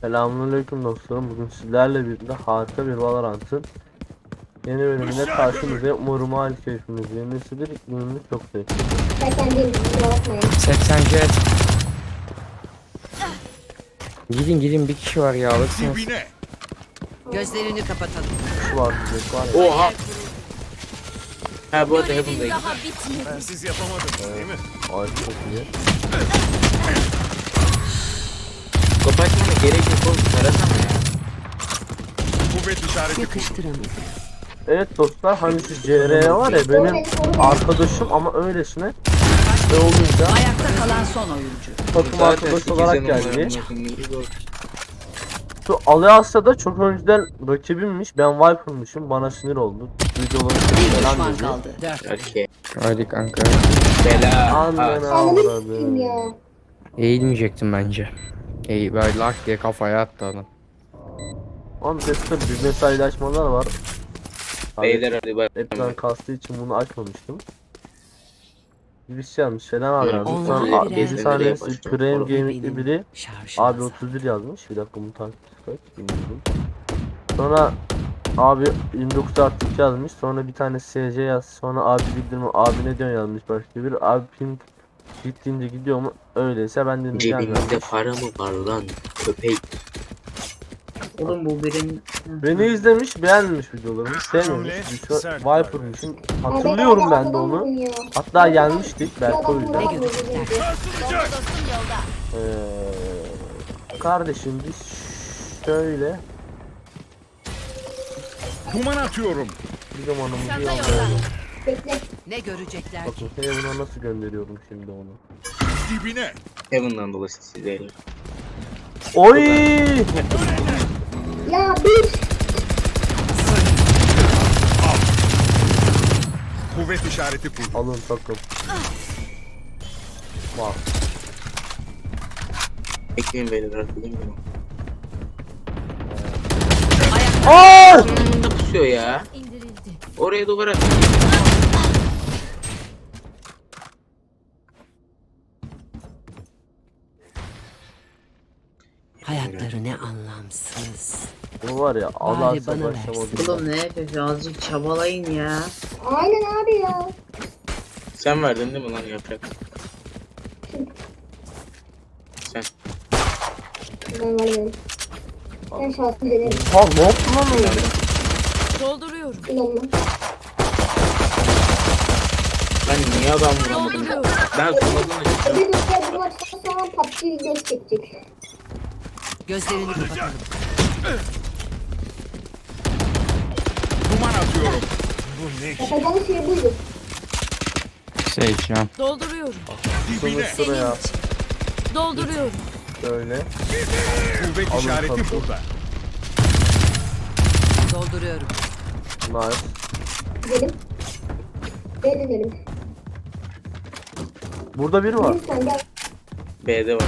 Selamünaleyküm dostlarım. Bugün sizlerle birlikte harika bir Valorant'ın yeni bölümünde karşınızdayım. Umarım hali keyfimiz yenisidir. İklimimiz çok bakmayın. 80 jet. Gidin gidin bir kişi var ya alırsınız. Gözlerini kapatalım. Şu var diyecek var ya. Oha. Ha bu arada Heaven'dayım. Ben siz yapamadınız değil mi? Ay çok iyi. Gerek yok oğlum. Tarasana ya. Kuvvet işareti. Yakıştıramadım. Evet dostlar hani şu CR var ya benim arkadaşım ama öylesine ne olunca Ayakta kalan son oyuncu. takım arkadaş olarak geldi. Şu Aliasa'da çok önceden rakibimmiş. Ben Viper'mışım. Bana sinir oldu. Videoları Bir falan düşman dedi. kaldı. Okey. Hadi kanka. Bela. Annene Ananı s**eyim ya. Eğilmeyecektim bence. Eğil böyle lak diye kafaya attı adam. Oğlum Dexter bir mesajlaşmalar var. Abi, Beyler hadi bak. Ekran kastığı için bunu açmamıştım. Birisi yazmış Selam abi yazmış. Sonra gezi sahnesi Prem Gaming'li biri Abi lazım. 31 yazmış. Bir dakika bunu takip kaç bilmiyorum. Sonra abi 29 artı 2 yazmış. Sonra bir tane SC yaz. Sonra abi bildirme abi ne diyorsun yazmış başka bir. Abi ping gittiğince gidiyor mu? Öyleyse ben de Cebinizde para mı var lan köpek? Oğlum bu benim Beni izlemiş, beğenmemiş videolarımı. Sevmemiş. Hamle, Şu sert Viper'mışım. Hatırlıyorum ben de onu. Hatta gelmiştik belki o yüzden. Ee, kardeşim biz şöyle Duman atıyorum. bir zamanımızı yollayalım. Bekle. Ne görecekler? Bakın Heaven'a nasıl gönderiyorum şimdi onu. Dibine. Heaven'dan dolayı size. Oy! Ya bir. Kuvvet işareti kur. Alın takım. Bak. Bekleyin beyler arkalayayım mı? Aa! Anında pusuyor ya. Oraya duvar at. Ne anlamsız. Bu var ya Allah Bari bana başlamadı. oğlum ne yapıyorsun azıcık çabalayın ya. Aynen abi ya. Sen verdin değil mi lan yaprak? Sen. Ben var benim. Ben şanslı denerim. Ha ne yaptın lan öyle? Dolduruyorum. İnanma. Ben niye adam vuramadım? Ben sonradan açacağım. Öbür dostlar bu maçtan sonra PUBG videosu çekecek. Gözlerini kapatalım. Duman atıyorum. Bu ne? Yapacağımız şey buydu. Sage ya. Dolduruyorum. Dibine. Sıraya Dolduruyorum. şöyle. Kuvvet Alın işareti tabii. burada. Dolduruyorum. Nice. Gidelim. Ne denelim? Burada biri var. B'de var.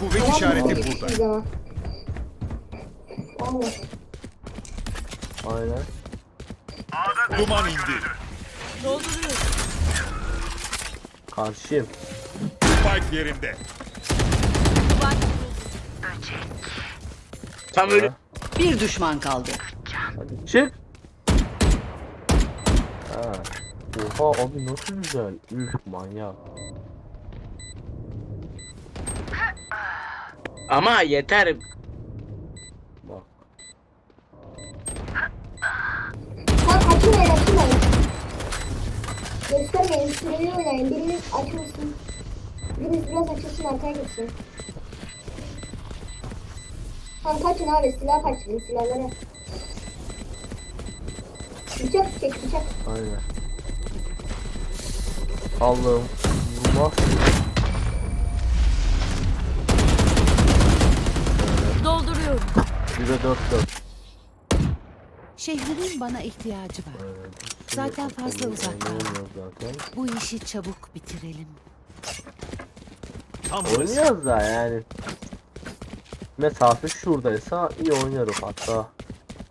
Kuvvet işareti burada. Allah. Aynen. Duman indi. Dolduruyorum. Karşıyım. Spike yerinde. Tam ölü. Bir düşman kaldı. Hadi çık. Ha. Oha abi nasıl güzel. Üf manyak. Ama yeter. Bak. Sen açılmayın açılmayın. Göstermeyin. Süreyi oynayın. Biriniz açılsın. Biriniz biraz açılsın arkaya gitsin. Tamam kaçın abi silah kaçın silahlara. Bıçak çek bıçak. Aynen. Allah'ım. Vurmaz. Dolduruyorum. 1'e 4 4. Şehrimin bana ihtiyacı var. Zaten fazla uzak kaldım. zaten. Bu işi çabuk bitirelim. Tam burası. Oynuyoruz da yani. Mesafe şuradaysa iyi oynarım hatta.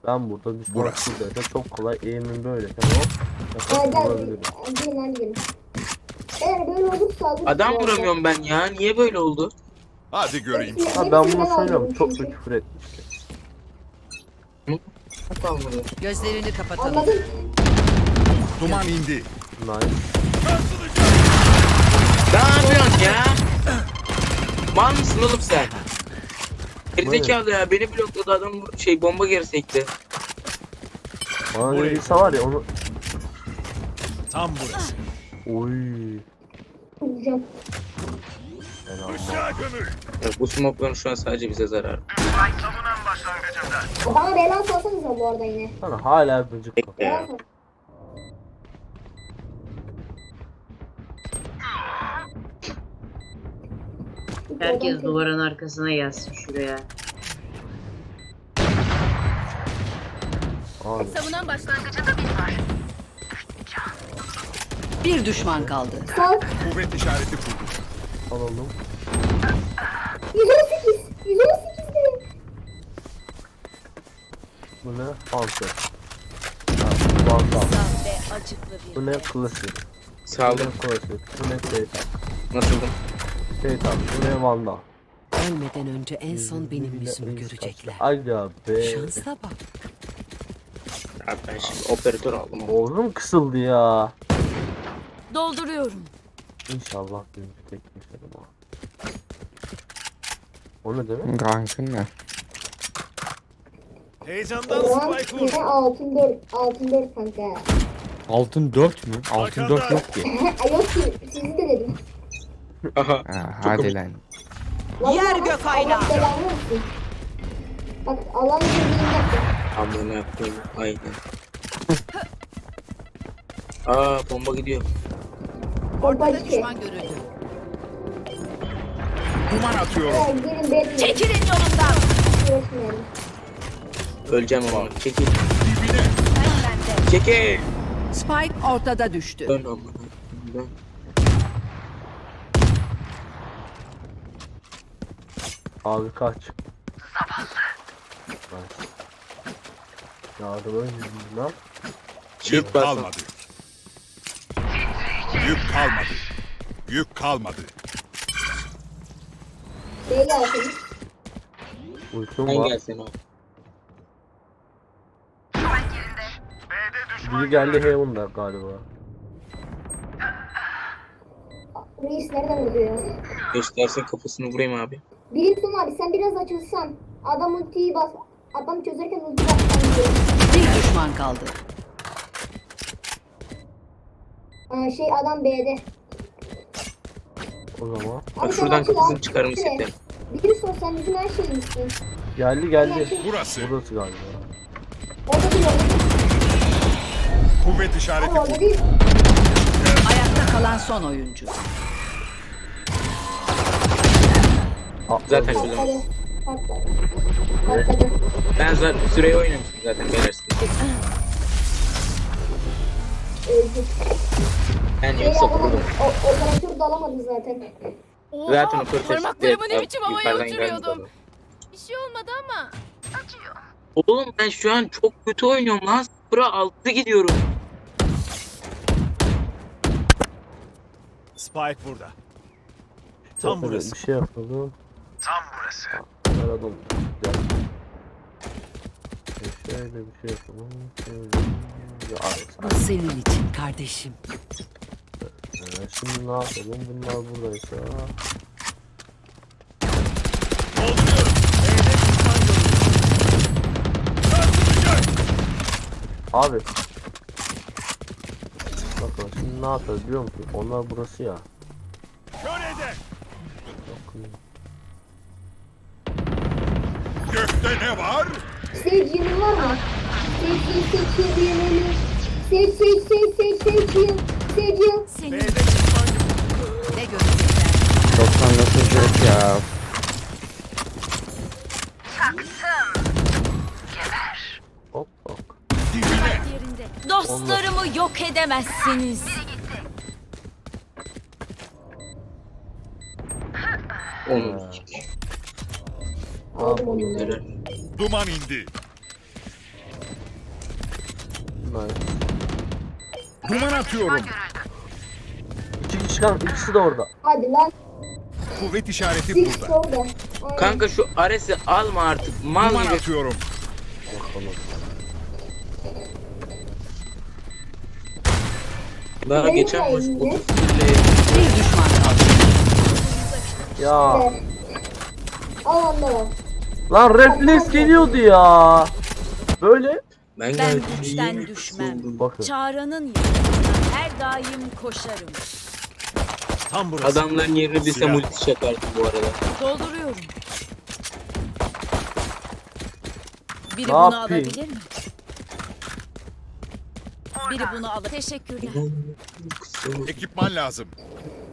Ben burada bir Burası. şuradaysa çok kolay eğimim gel. vurabilirim. Gelin hadi gelin. Eğer böyle olursa Adam bu arada. vuramıyorum ben ya. Niye böyle oldu? Hadi göreyim. Hepsini- Abi ben hepsini bunu aldım söylüyorum. Çok da çünkü. küfür etmişti. Kalmadı. Gözlerini kapatalım. Anladın? Duman indi. Nice. Ne yapıyorsun ya? Mal mısın oğlum sen? Gerizekalı ya beni blokladı adam şey bomba geri sekti. Bana Burayı- dediyse var ya onu... Tam burası. Oy. Vuracağım. Bu smoke'ların şu an sadece bize zarar. Bana bela salsanıza bu arada yine. Sana hala gıcık. Bekle Bela ya. sal. Herkes duvarın arkasına gelsin şuraya. Abi. Savunan başlangıcında biri var. Bir düşman kaldı. Sal. Kuvvet işareti kurdu. Alalım. 118. 118 Bu ne? Ha, Vandal. Ve acıklı bir. Bu ne? Klasik. Bu Sağlık. ne klasik? Bu ne şeytan? Nasıldım? Şeytan. Bu ne Vandal? Ölmeden önce en son benim yüzümü görecekler. Aga be. Şansa bak. Abi ben şimdi operatör aldım. ama. Boğazım kısıldı ya. Dolduruyorum. İnşallah bir tek düşerim ha. O ne demek? Gankın ne? Heyecandan Ulan spike vur. altın 4. Altın 4 kanka. Altın 4 mü? Altın 4 yok ki. Yok ki sizi de dedim. Aha. Ha, hadi lan. Vallahi Yer gök aynağı. Allah belanı versin. Bak Allah'ın izniyle yaptım. Amına yapayım. Aynen. Aa bomba gidiyor. Ortada Düşman görüldü. Duman atıyorum. Gelin bekleyin. Çekilin yolumdan. Uğraşmayalım. Öleceğim ama. Çekil. Çekil. Spike ortada düştü. Dön amına. Dön. Abi kaç. Nice. Yardımın yüzünden. Yük basın. kalmadı. Yük kalmadı. Yük kalmadı. Beyler. Uykum Sen var. gelsin abi. Biri geldi Heaven'da galiba. Reis nereden vuruyor? Göstersin kafasını vurayım abi. Brimstone abi sen biraz açılsan. Adam ultiyi bas. Adam çözerken ulti diyor. Bir düşman kaldı. Aa, şey adam B'de. O zaman. Bak Abi sen şuradan açıl kafasını abi. çıkarım Şuraya. siktir. Brimstone sen bizim her şeyimizsin. Geldi geldi. Burası. Burası galiba. Orada değil orada. Kuvvet işareti değil. Ayakta kalan son oyuncu. Zaten. Patladı. Ben zaten süreyi oynamıştım zaten belirsin. Ben yoksa vurdum. O, operatör de alamadı zaten. Zaten operatör Parmaklarımı ne biçim havaya uçuruyordum. Bir şey olmadı ama. Oğlum ben şu an çok kötü oynuyorum lan. 0'a 6 gidiyorum. Spike burada. Tam Şöyle burası. Bir şey yapalım. Tam burası. E, Şöyle bir şey yapalım. Şöyle. Bu senin için kardeşim. Ee, şimdi ne yapalım? Bunlar buradaysa. Abi. Bakın şimdi ne yapacağız biliyor musun? Onlar burası ya. Bakın. Gökte ne var? Yılın var mı? Sage, Sage, Sage, Sage, Sage yıl. Sage yıl. Seni B'de düşman ne görecekler? 99 yok ya. Yok edemezsiniz. Onu Aldım onu. Helal. Duman indi. Duman atıyorum. İki kişi kan ikisi de orada. Hadi lan. Kuvvet işareti Six burada. orada. Aynen. Kanka şu Ares'i alma artık. Mal Duman gibi. atıyorum. Daha Benim geçen maç sayemde. 30 Bir düşman kaldı. Ya Evet. Al onları. lan refleks geliyordu ya. Böyle Ben, Ben gayet güçten iyiyim. düşmem. bakın. Çağrı'nın yanına her daim koşarım. Tam burası. Adamların yerini bilsem Silah. ulti çakardım bu arada. Dolduruyorum. Biri Ne bunu yapayım? alabilir mi? Biri bunu alır. Teşekkürler. Ekipman lazım.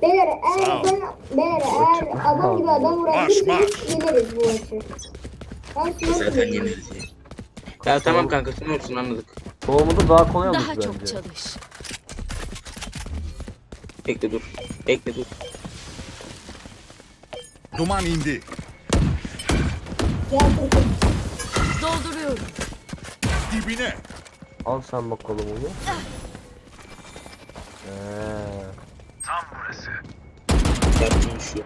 Beyler Sağ eğer ol. ben beyler eğer adam gibi adam vurabilirseniz yeneriz bu maçı. Ben smoke Zaten yedim. yeneriz ya. Tamam kanka sen olsun anladık. Doğumda daha kolay olmuş Daha bence. çok çalış. Bekle dur. Bekle dur. Duman indi. Gel. Dolduruyorum. Dibine. Al sen bakalım onu. Ee, Yaptığım şu.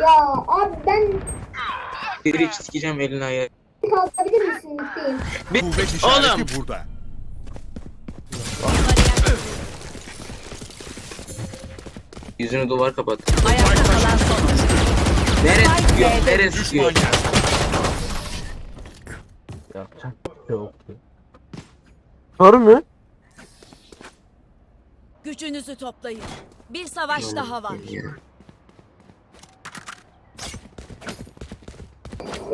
Ya abi ben Bir iç sikeceğim elini ayağı. kalkabilir misin lütfen? Bir... Kuvvet işareti Oğlum. burada. Yüzünü duvar kapat. Ayakta kalan son. Neresi sıkıyor? Düşman sıkıyor? geldi. yapacak bir şey yok. Var mı? Gücünüzü toplayın. Bir savaş daha var.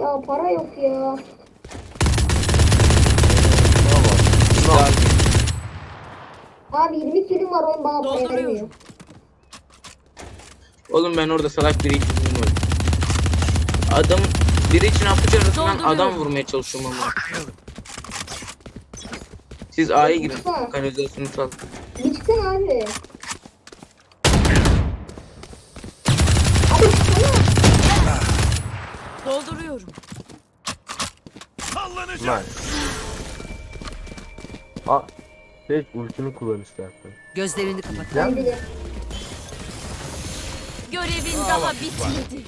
Ya para yok ya. Abi 20 kilim var oyun bana para Dolduruyorum. vermiyor. Oğlum ben orada salak biri için bilmiyorum. Adam biri için apıç arasından Dolduruyorum. adam vurmaya çalışıyorum ama. Siz A'ya girin. Kanalizasyonu sal. Çıksana abi. Abi çıksana. Dolduruyorum. Sallanacak. Nice. Aa, Sage ultini kullan istersen. Gözlerini kapat. Bence de. Görevin daha bitmedi.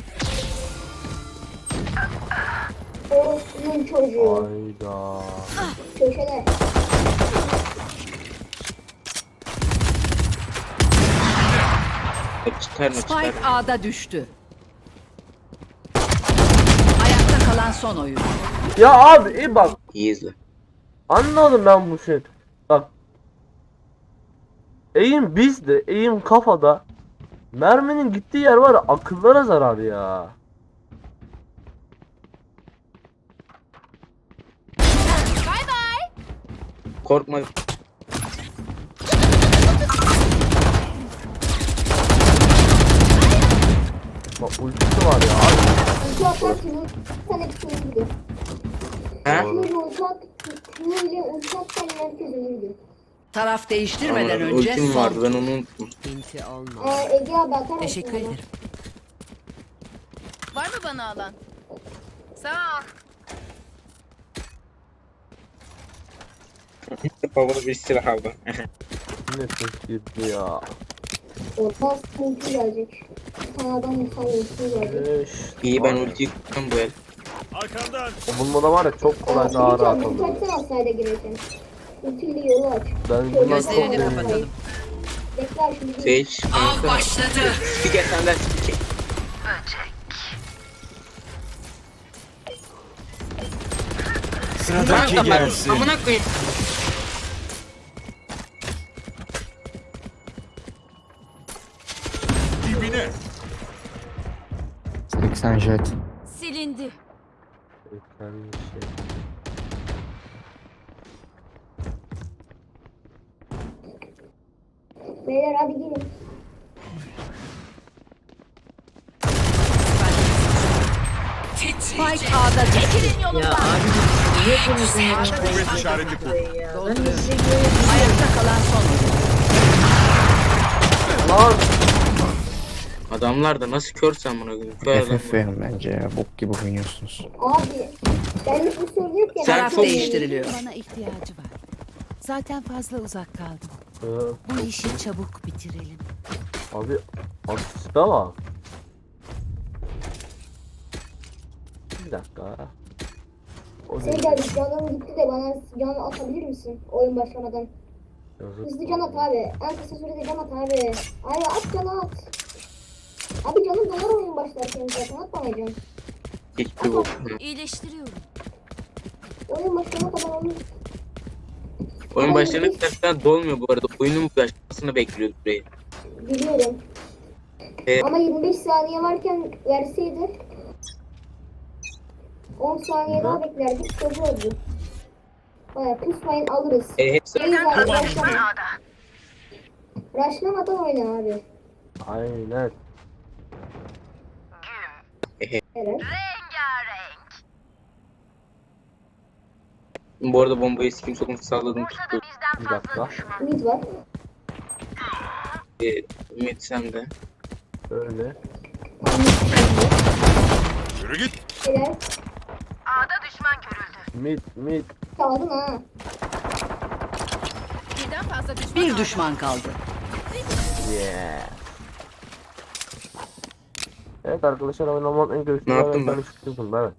Orospu'nun çocuğu. Hayda. Köşede. Çıkarma Spike çıkarma. A'da düştü. Ayakta kalan son oyuncu. Ya abi iyi bak. İyi izle. Anladım ben bu şey. Bak. Eğim bizde, eğim kafada. Merminin gittiği yer var ya, akıllara zarar ya. Korkma. Bak ultisi var ya abi. Ulti atarsın. Sen hepsini gidiyor. He? Şöyle ulti at. Şöyle ulti atsan herkes ölürdü. Taraf değiştirmeden Aman, önce Ultim son. vardı ben onu unuttum. İnti olma. Ee, Ege abi atar mısın Teşekkür bana? ederim. Var mı bana alan? Sağ ol. Babalı bir silah aldı. Ne ses girdi ya. Orta ulti gelecek. Bir tane adam insan ulti gelecek. İyi ben ultiyi tuttum bu el. Arkandan. O bulmada var ya çok kolay daha rahat Ulti olur. atsana sayda girerken. Ultiyle yolu aç. Ben bundan çok Gözlerini memnunum. kapatalım. Bekler şimdi. değil. Sage. kanka. Başladı. Spiker senden spiker. Sıradaki gelsin. amına koyayım. 80 jet. Silindi. Sen şey. Beyler hadi gelin. Spike A'da çekilin Ya yolundan. abi niye konuşuyorsun ya? Kuvvet işareti. Ya göre Ayakta kalan son. Lan Adamlar da nasıl kör sen buna koyayım. Kör adam. FF verin bence ya. Bok gibi oynuyorsunuz. Abi. Benlik bir sorun yok ya. Sen Taraf çok- değiştiriliyor. Bana ihtiyacı var. Zaten fazla uzak kaldım. Ee, Bu işi çabuk bitirelim. abi asiste var. Bir dakika. O Şey değil. geldi canım gitti de bana can atabilir misin oyun başlamadan? Hızlı can at abi. En kısa sürede can at abi. Ay at can at. Abi canım dolar oyun başlarken zaten at bana can. Hiçbir bok. İyileştiriyorum. Oyun başlama kadar onu Oyun başlayana kadar falan dolmuyor bu arada. Oyunun başlamasını bekliyoruz burayı. biliyorum. E- Ama 25 saniye varken verseydi 10 saniye daha beklerdik kötü oldu. Baya pusmayın alırız. E, hepsi. Rushlamadan oyna abi. Aynen. Evet. bu arada bombayı sikim sokum salladım tuttu. Bir dakika. Mid var. E, Ümit sen de. Böyle. Yürü git. Helal. Mid mid. Çaldın ha. Birden fazla düşman Bir A'da. düşman kaldı. Yeah. Evet arkadaşlar oynamanın en Ne görüşlü yaptın ben. Evet.